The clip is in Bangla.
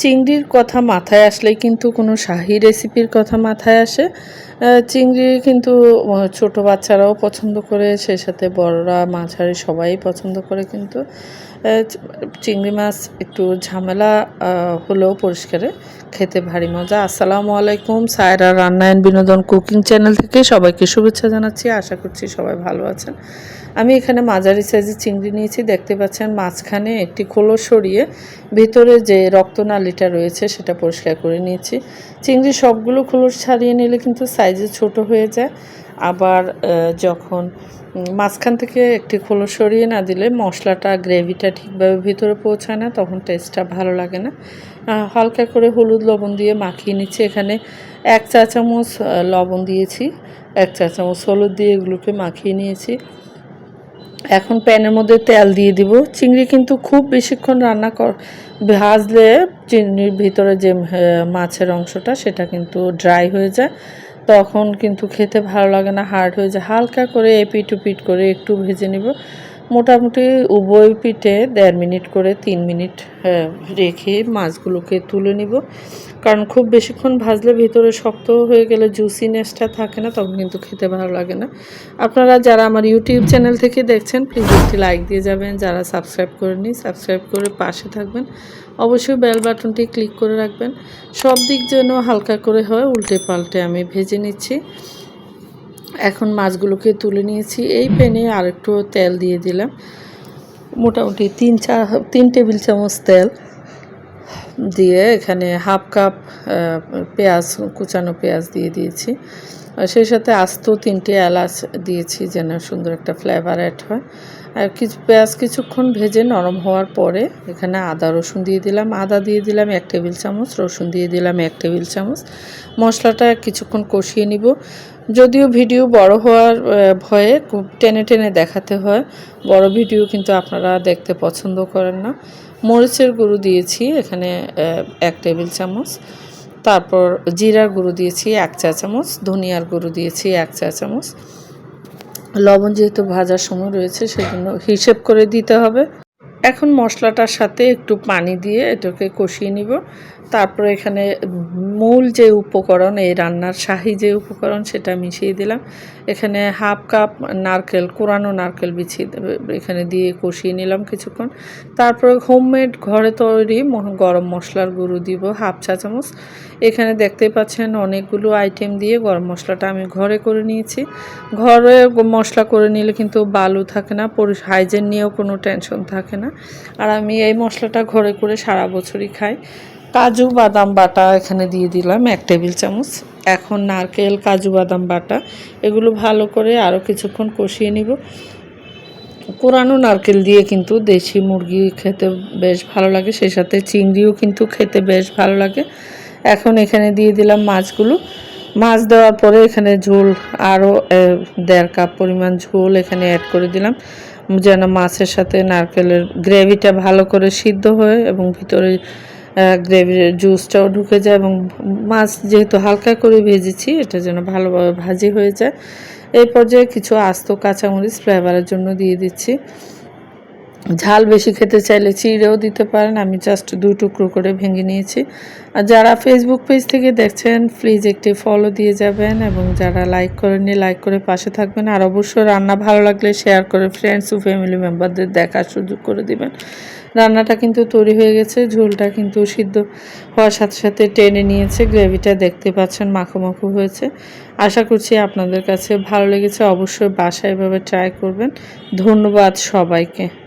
চিংড়ির কথা মাথায় আসলে কিন্তু কোনো শাহি রেসিপির কথা মাথায় আসে। চিংড়ি কিন্তু ছোট বাচ্চারাও পছন্দ করে, সেই সাথে বড়রা, মাঝারি সবাই পছন্দ করে কিন্তু। চিংড়ি মাছ একটু ঝামেলা হলেও পরিষ্কারে খেতে ভারী মজা। আসসালামু আলাইকুম, সায়রা রান্না অ্যান্ড বিনোদন কুকিং চ্যানেল থেকে সবাইকে শুভেচ্ছা জানাচ্ছি। আশা করছি সবাই ভালো আছেন। আমি এখানে মাঝারি সাইজের চিংড়ি নিয়েছি। দেখতে পাচ্ছেন মাঝখানে একটি খোলস সরিয়ে ভিতরে যে রক্তনালীটা রয়েছে সেটা পরিষ্কার করে নিয়েছি। চিংড়ি সবগুলো খোলস ছাড়িয়ে নিলে কিন্তু সাইজে ছোট হয়ে যায়। আবার যখন মাঝখান থেকে একটি খোলো সরিয়ে না দিলে মশলাটা, গ্রেভিটা ঠিকভাবে ভিতরে পৌঁছায় না, তখন টেস্টটা ভালো লাগে না। হালকা করে হলুদ লবণ দিয়ে মাখিয়ে নিচ্ছি। এখানে এক চা চামচ লবণ দিয়েছি, এক চা চামচ হলুদ দিয়ে এগুলোকে মাখিয়ে নিয়েছি। এখন প্যানের মধ্যে তেল দিয়ে দিব। চিংড়ি কিন্তু খুব বেশিক্ষণ রান্না কর, ভাজলে চিংড়ির ভিতরে যে মাছের অংশটা, সেটা কিন্তু ড্রাই হয়ে যায়। তখন কিন্তু খেতে ভালো লাগে না হার্ড হয়ে যায়। হালকা করে এপিট উপিট করে একটু ভেজে নিব। মোটামুটি উভয় পিঠে দেড় মিনিট করে তিন মিনিট রেখে মাছগুলোকে তুলে নিব। কারণ খুব বেশিক্ষণ ভাজলে ভিতরে শক্ত হয়ে গেলে জুসিনেসটা থাকে না, তখন কিন্তু খেতে ভালো লাগে না। আপনারা যারা আমার ইউটিউব চ্যানেল থেকে দেখছেন প্লিজ একটি লাইক দিয়ে যাবেন। যারা সাবস্ক্রাইব করে করেনি সাবস্ক্রাইব করে পাশে থাকবেন। অবশ্যই বেল বাটনটি ক্লিক করে রাখবেন। সব দিক যেন হালকা করে হয়, উল্টে পাল্টে আমি ভেজে নিচ্ছি। এখন মাছগুলোকে তুলে নিয়েছি। এই প্যানে আরেকটু তেল দিয়ে দিলাম। মোটামুটি তিন চা, তিন টেবিল চামচ তেল দিয়ে এখানে হাফ কাপ পেঁয়াজ, কুচানো পেঁয়াজ দিয়ে দিয়েছি। সেই সাথে আস্ত তিনটে এলাচ দিয়েছি যেন সুন্দর একটা ফ্লেভার অ্যাড হয়। আর কিছু পেঁয়াজ কিছুক্ষণ ভেজে নরম হওয়ার পরে এখানে আদা, রসুন দিয়ে দিলাম। আদা দিয়ে দিলাম এক টেবিল চামচ, রসুন দিয়ে দিলাম এক টেবিল চামচ। মশলাটা কিছুক্ষণ কষিয়ে নিব। যদিও ভিডিও বড় হওয়ার ভয়ে খুব টেনে টেনে দেখাতে হয়। বড় ভিডিও কিন্তু আপনারা দেখতে পছন্দ করেন না। মরিচের গুঁড়ো দিয়েছি এখানে এক টেবিল চামচ। তারপর জিরার গুঁড়ো দিয়েছি এক চা চামচ। ধনিয়ার গুঁড়ো দিয়েছি এক চা চামচ। লবণ যেহেতু ভাজার সময় রয়েছে, সেজন্য হিসেব করে দিতে হবে। এখন মশলাটার সাথে একটু পানি দিয়ে এটাকে কষিয়ে নিব। তারপরে এখানে মূল যে উপকরণ, এই রান্নার শাহি যে উপকরণ, সেটা মিশিয়ে দিলাম। এখানে হাফ কাপ নারকেল, কোরানো নারকেল বিছিয়ে এখানে দিয়ে কষিয়ে নিলাম কিছুক্ষণ। তারপরে হোমমেড ঘরে তৈরি গরম মশলার গুঁড়ো দিব, হাফ চা চামচ। এখানে দেখতে পাচ্ছেন অনেকগুলো আইটেম দিয়ে গরম মশলাটা আমি ঘরে করে নিয়েছি। ঘরে মশলা করে নিলে কিন্তু বালু থাকে না, পরি, হাইজেন নিয়েও কোনো টেনশন থাকে না। আর আমি এই মশলাটা ঘরে করে সারা বছরই খাই। কাজু বাদাম বাটা এখানে দিয়ে দিলাম, এক টেবিল চামচ। এখন নারকেল, কাজু বাদাম বাটা, এগুলো ভালো করে আরও কিছুক্ষণ কষিয়ে নিব। কোরানো নারকেল দিয়ে কিন্তু দেশি মুরগি খেতে বেশ ভালো লাগে, সেই সাথে চিংড়িও কিন্তু খেতে বেশ ভালো লাগে। এখন এখানে দিয়ে দিলাম মাছগুলো। মাছ দেওয়ার পরে এখানে ঝোল আরও দেড় কাপ পরিমাণ ঝোল এখানে অ্যাড করে দিলাম। যেন মাছের সাথে নারকেলের গ্রেভিটা ভালো করে সিদ্ধ হয় এবং ভিতরে গ্রেভির জুসটাও ঢুকে যায় এবং মাছ যেহেতু হালকা করে ভেজেছি, এটা যেন ভালোভাবে ভাজি হয়ে যায়। এই পর্যায়ে কিছু আস্ত কাঁচামরিচ ফ্লেভারের জন্য দিয়ে দিচ্ছি। ঝাল বেশি খেতে চাইলে চিড়েও দিতে পারেন। আমি জাস্ট দু টুকরো করে ভেঙে নিয়েছি। আর যারা ফেসবুক পেজ থেকে দেখছেন প্লিজ একটি ফলো দিয়ে যাবেন এবং যারা লাইক করেননি লাইক করে পাশে থাকবেন। আর অবশ্যই রান্না ভালো লাগলে শেয়ার করে ফ্রেন্ডস ও ফ্যামিলি মেম্বারদের দেখার সুযোগ করে দিবেন। রান্নাটা কিন্তু তৈরি হয়ে গেছে। ঝোলটা কিন্তু সিদ্ধ হওয়ার সাথে সাথে টেনে নিয়েছে। গ্রেভিটা দেখতে পাচ্ছেন মাখো মাখো হয়েছে। আশা করছি আপনাদের কাছে ভালো লেগেছে। অবশ্যই বাসায় এভাবে ট্রাই করবেন। ধন্যবাদ সবাইকে।